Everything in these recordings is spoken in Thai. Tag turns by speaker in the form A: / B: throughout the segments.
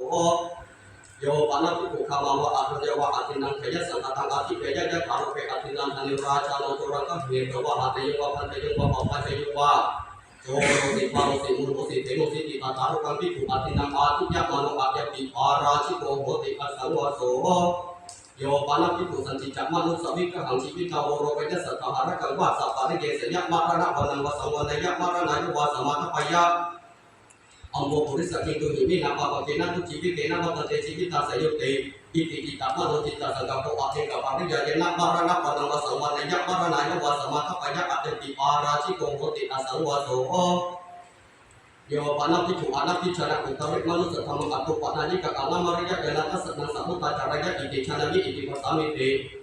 A: โอโยปานาภิกขุขามาวะอัตเยวะอัตินังเขยสังฆตังอาทิเปยยะถารุเปอัตินังธนิราชาโนตุรังกัเหตวะหัตยวะพันเตยวะปปะเตยวะโจโรสิปาโรสิมุโรสิเทโนสิติตาตารุกังภิกขุอัตินังอาทิยะมโนอะยะปิปาราชิโกโหติอัสสังวะโสโยปานาภิกขุสันติจักมนุสวิกหังชีวิตาโวโรเวนัสสะหารกังวะสัพพะริเกสยะมะระนะวะนังวะสังวะนยะมะระนายวะสมาทปยะ อมโมปุริสกิตุหิมินาปะปะเกนะทุจีวิเกนะวัตเตชีวิตาสยุเตอิติอิตามโนจิตาสกัปโปะเทกะปะริยะเยนะมะระนะปะนังวะสวะนยะมะระนายวะสมาทปยะอะเตติปาราชิโกโหติอสังวะโสโยปานาภิกขุอานาภิชนะอุตริมนุสธรรมอัตตุปะนายิกะกาลามะริยะเยนะทัสสนัสัมมุตตาจารยะอิติชนะมิอิติปัสสามิเต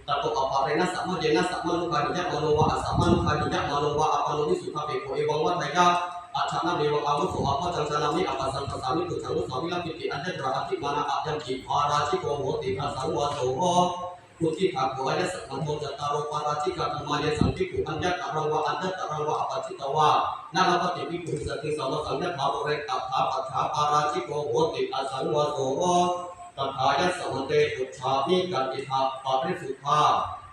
A: ตะโตอปะเรนะสัมมะเยนะสัมมะนุคาหิยะมโนวะอะสัมมะนุคาหิยะมโนวะอะปะโนวิสุทธะเปโกเอวังวัฏยะ อาชนะเดวะอาวุโสอาภจังชนะมิอัปสังกสามิตุชังนุสามิลปิติอันเจตระอธิมานะอัยังกิภาราชิโกโหติอาสังวะโสโหพุทธิภาโกอายะสัมโมจตารโรปาราชิกาธรรมาเยสังติกุอัญญตรังวะอัญญตรังวะอปัจิตวะนาลปฏิปิกุสติสัมสังยะภาโรเรตัถาปัฏฐาปาราชิโกโหติอาสังวะโสโหตถายะสมเตปุชามิกันติภาปาริสุทธา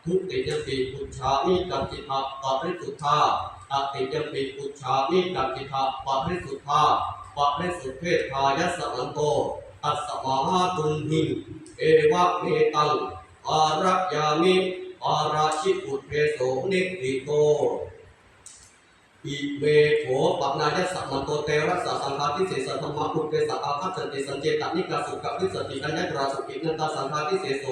A: ทุติยปิปุชฌามิกันติภาปาริสุทธาอติยมปิปุชฌามิกักิทาปะริสุทธาปะริสุทธิทายสมันโตอัสสมาหาตุนหิเอวะเมตังอารักยามิอาราชิปุเทโสนิพิโตอิเมโขปักนายสัมมันโตเตระสสังฆาทิเสสธรรมะพุเทสะอาคัจจติสัญเจตานิกาสุขวิสติอัญญตราสุขินันตาสังฆาทิเสโส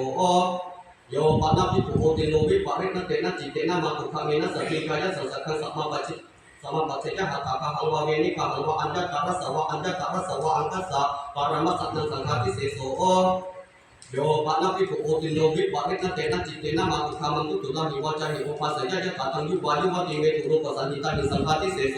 A: โยปานาภิกขุโอติโนวิปะเริณเตนะจิตเตนะมาตุคามินะสติกายะสังสักขังสัมมาปัจจิสมาปัจเจยหัตถะหังวาเวนิกาหังวะอัญญตระสวะอัญญตระสวะอังคัสสะปารมัสสังสังฆาทิเสโสโยปะนาภิกขุโอติโนวิปะริณเตนะจิตเตนะมาตุคามันตุตุลาหิวาจาหิโอุปัสสยะยะตตังยุวายุวะติเวตุโรปสันติตาหิสังฆาทิเสโส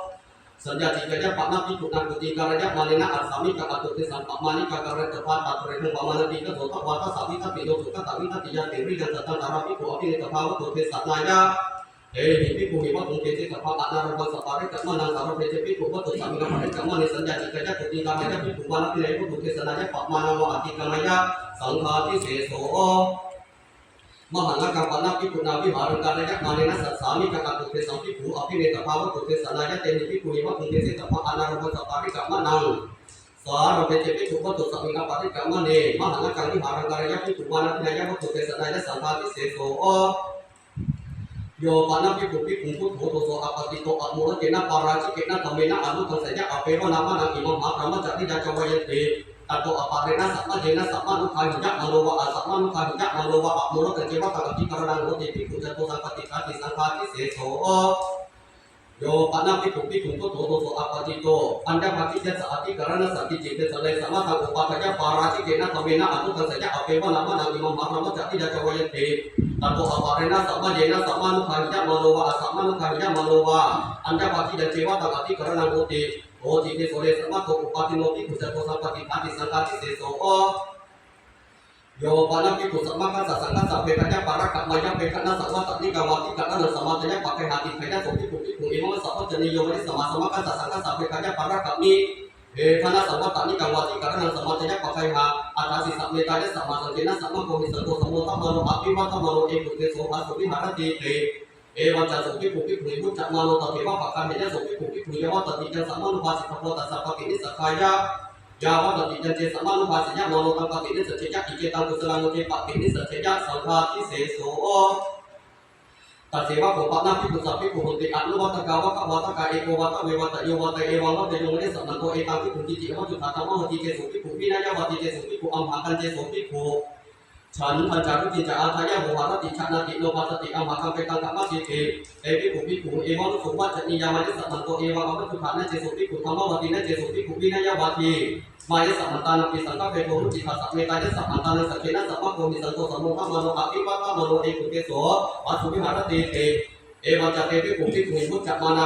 A: สัญญาจิตกัญญาปะนับที่ถูกนำกุฏิการยะมาเลนะอัสสามิกะอัตุติสัมปะมานิกะการะตะปาตะเรนุปะมาลติกะโสตะวาตะสามิทะปิโยสุขะตะวิทะติยาเติริกันตะตันตาราภิกขุอภิเนตภาวะตุเทสัตนายะเอหิภิกขุหิวะตุเกจิตะภะปะนารุปะสัปปะเรกะมะนังสารเพเจภิกขุวะตุสามิกะภะเรกมะเนสัญญาจิตกัญญากุฏิการยะภิกขุวานะติเรนุตุเทสนายะปะมานะวะอติกะมะยะสังฆาทิเสโส มหังกัมปนาพิภูนาวิหารังการยะมาเนนะสัสสามิกัตุเทสังพิภูอภิเนตภาวะตุเทศนายะเตนิพิภูหิวัตุเกจิกับพ ระปะนารบสปาริกัมมานังสารเพเจพิภูวัตุสามิกัมปาริกัมมาเนมหังกัมวิหารังการยะพิภูวานะพิเลยวัตุเทศนายะสังฆาทิเสโส โยปนาปิถุปิถุก็โตโตโตอัปติโตปัญญาปฏิเสสอธิกรณสัติจิตสเลสมาทังอุปปัญญาปาราชิเกนะตเวนะอนุตัสยะอเปวานามานาอิมังมารมัจติยาจวยันติตัโตอปาเรนะสัมมาเยนะสัมมานุขันยะมโนวะสัมมานุขันยะมโนวะอัญญาปฏิเดเจวะตังอธิกรณโกติโอจิเตโสเลสมาโตอุปปติโนปิขุจโตสัมปติปติสังฆาทิเสโส โยปานาปิกุสัมมาคัสสะสังฆัสสะเปกัญญะปาระกัมมายะเปกัญญะสัมมาตันิกาวาติกัณะสัมมาตยะปะเปหาติขยะโสติปุติปุเอมะสัพพะจนิโยมนิสัมมาสัมมาคัสสะสังฆัสสะเปกัญญะปาระกัมมิเอธนาสัมมาตานิกังวัติการนังสัมมาตยะปะไคหาอัตตาสิสัมเมตายะสัมมาสังเกนะสัมมาโพหิสัตโตสัมโมตัมมโนอภิวัตัมโนเอกุเตโสภาสุวิหารติเตเอวัจจะสุขิภูปิภูนิมุจจะมาโนตเทวะปะคันเมยสุขิภูปิภูยวะตติจันสัมมานุภาสิตโพตัสสะปะกินิสักขายะ ยาวะตติยันเจสัมมานุภาสัญญาโมโนตังปะกินิสัจเจยะอิเจตังกุสลังโอเทปะกินิสัจเจยะสังฆาทิเสโสตัดเสวะโภปะนาภิปุสัพพิปุหุติอันุวัตกาวะขวัตกาเอโกวัตเววัตโยวัตเอวังวัตโยมเนสัมนันโตเอตังภิปุจิจิวัตถุธาธรรมะหติเจสุภิปุพินายะวัติเจสุภิปุอัมหากันเจสุภิปุ ฉันพันจารุจิจาอาทายะโมหารติชานะติโนปัสติอัมหะคัมเปตังกัมมัสสิติเอปิปุปิปุเอวังสุวัจนิยามานิสัตตันโตเอวังอัมพุทธานะเจสุปิปุธรรมวัตินะเจสุปิปุวินัยวาทีมายสัมมันตานัปิสังฆเปโตรุจิตาสัมเมตายะสัมมันตานัสเกนะสัมภะโกมิสันโตสัมโมฆะมโนอะปิปะกะมโนเอกุเกโสวัสสุวิหารติเตเอวัจจะเตปิปุปิปุหิมุจจะมานา